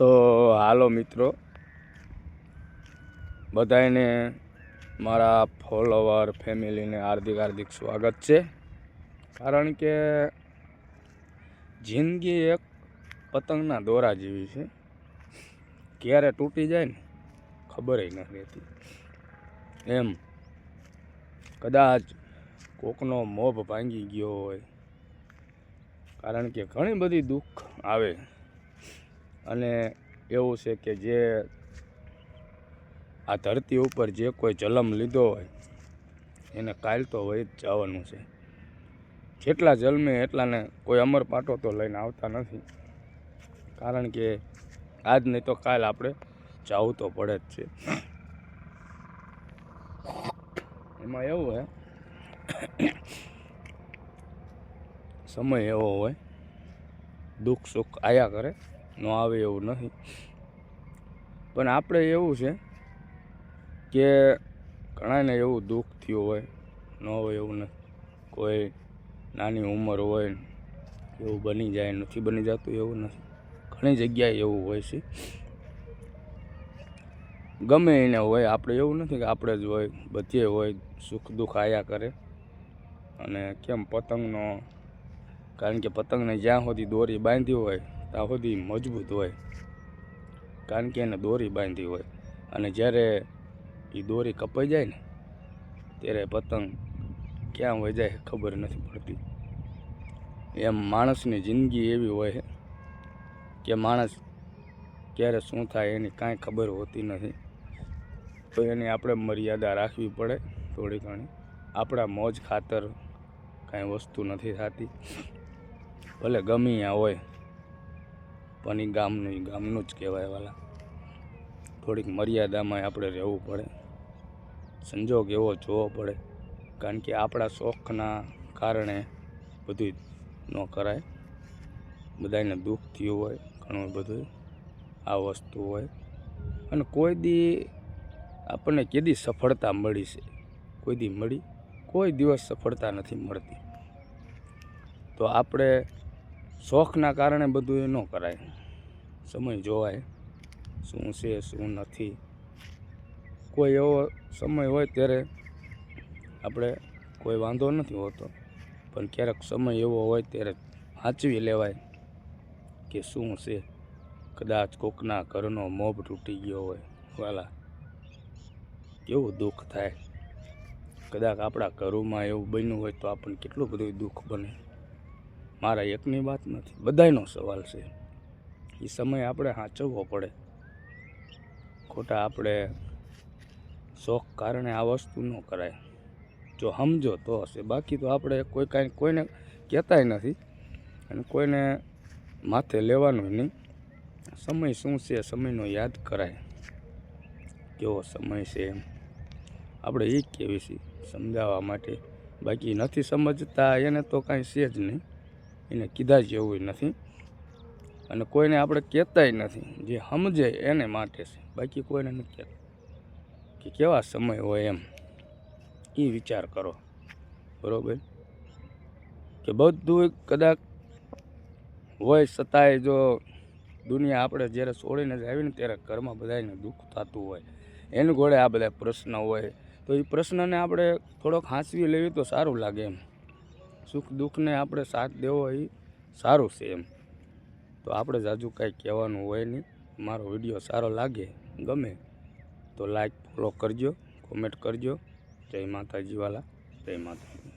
તો હાલો મિત્રો. બધાને મારા ફોલોવર ફેમિલીને હાર્દિક હાર્દિક સ્વાગત છે. કારણ કે જિંદગી એક પતંગના દોરા જેવી છે. ક્યારે તૂટી જાય ને ખબર ન રહેતી. એમ કદાચ કોકનો મોભ ભાંગી ગયો હોય. કારણ કે ઘણી બધી દુઃખ આવે. અને એવું છે કે જે આ ધરતી ઉપર જે કોઈ જલમ લીધો હોય, એને કાલ તો વહી જ જવાનું છે. જેટલા જન્મે એટલાને કોઈ અમર પાટો તો લઈને આવતા નથી. કારણ કે આજ નહીં તો કાલ આપણે જવું તો પડે જ છે. એમાં એવું હોય, સમય એવો હોય, દુઃખ સુખ આયા કરે ન આવે એવું નથી. પણ આપણે એવું છે કે ઘણાને એવું દુઃખ થયું હોય, ન હોય એવું નથી. કોઈ નાની ઉંમર હોય એવું બની જાય, નથી બની જતું એવું નથી. ઘણી જગ્યાએ એવું હોય છે. ગમે એને હોય, આપણે એવું નથી કે આપણે જ હોય, બધે હોય, સુખ દુઃખ આયા કરે. અને કેમ પતંગનો, કારણ કે પતંગને જ્યાં સુધી દોરી બાંધી હોય ત્યાં સુધી મજબૂત હોય. કારણ કે એને દોરી બાંધી હોય. અને જ્યારે એ દોરી કપાઈ જાય ને, ત્યારે પતંગ ક્યાં વહી જાય ખબર નથી પડતી. એમ માણસની જિંદગી એવી હોય કે માણસ ક્યારે શું થાય એની કાંઈ ખબર હોતી નથી. તો એની આપણે મર્યાદા રાખવી પડે થોડી ઘણી. આપણા મોજ ખાતર કાંઈ વસ્તુ નથી થતી. ભલે ગમે હોય પણ એ ગામનું એ ગામનું જ કહેવાય વાલા. થોડીક મર્યાદામાં આપણે રહેવું પડે. સંજોગ એવો જોવો પડે. કારણ કે આપણા શોખના કારણે બધું ન કરાય. બધાને દુઃખ થયું હોય, ઘણું બધું આ વસ્તુ હોય. અને કોઈ દી આપણને કેદી સફળતા મળી છે? કોઈ દી મળી? કોઈ દિવસ સફળતા નથી મળતી. તો આપણે શોખના કારણે બધું એ ન કરાય. સમય જોવાય, શું છે, શું નથી. કોઈ એવો સમય હોય ત્યારે આપણે કોઈ વાંધો નથી હોતો. પણ ક્યારેક સમય એવો હોય ત્યારે વાંચવી લેવાય કે શું છે. કદાચ કોકના ઘરનો મોભ તૂટી ગયો હોય. વાલા, કેવું દુઃખ થાય? કદાચ આપણા ઘરોમાં એવું બન્યું હોય તો આપણને કેટલું બધું દુઃખ બને? મારા એકની વાત નથી. બધાયનો સવાલ છે. એ સમય આપણે સાચવવો પડે. ખોટા આપણે શોખ કારણે આ વસ્તુ ન કરાય. જો સમજો તો હશે. બાકી તો આપણે કોઈ કાંઈ, કોઈને કહેતાય નથી અને કોઈને માથે લેવાનું નહીં. સમય શું છે? સમયનો યાદ કરાય. કેવો સમય છે એમ. આપણે એ કહેવી છીએ સમજાવવા માટે. બાકી નથી સમજતા, એને તો કાંઈ છે જ નહીં. એને કીધા જેવું નથી. અને કોઈને આપણે કહેતાય નથી. જે સમજે એને માટે છે. બાકી કોઈને નથી કહેતા. કે કેવા સમય હોય એમ. એ વિચાર કરો. બરાબર? કે બધું કદાચ હોય છતાંય જો દુનિયા આપણે જ્યારે છોડીને જ આવીને ત્યારે ઘરમાં બધાને દુઃખ થતું હોય. એની ઘોડે આ બધા પ્રશ્ન હોય. તો એ પ્રશ્નને આપણે થોડોક હાંસવી લેવી તો સારું લાગે એમ. સુખ દુઃખને આપણે સાથ દેવો એ સારું છે એમ. તો આપણે જાજુ કાંઈ કહેવાનું હોય નહીં. મારો વીડિયો સારો લાગે, ગમે, તો લાઈક ફોલો કરજો કોમેન્ટ કરજો. જય માતાજી વાલા, જય માતાજી.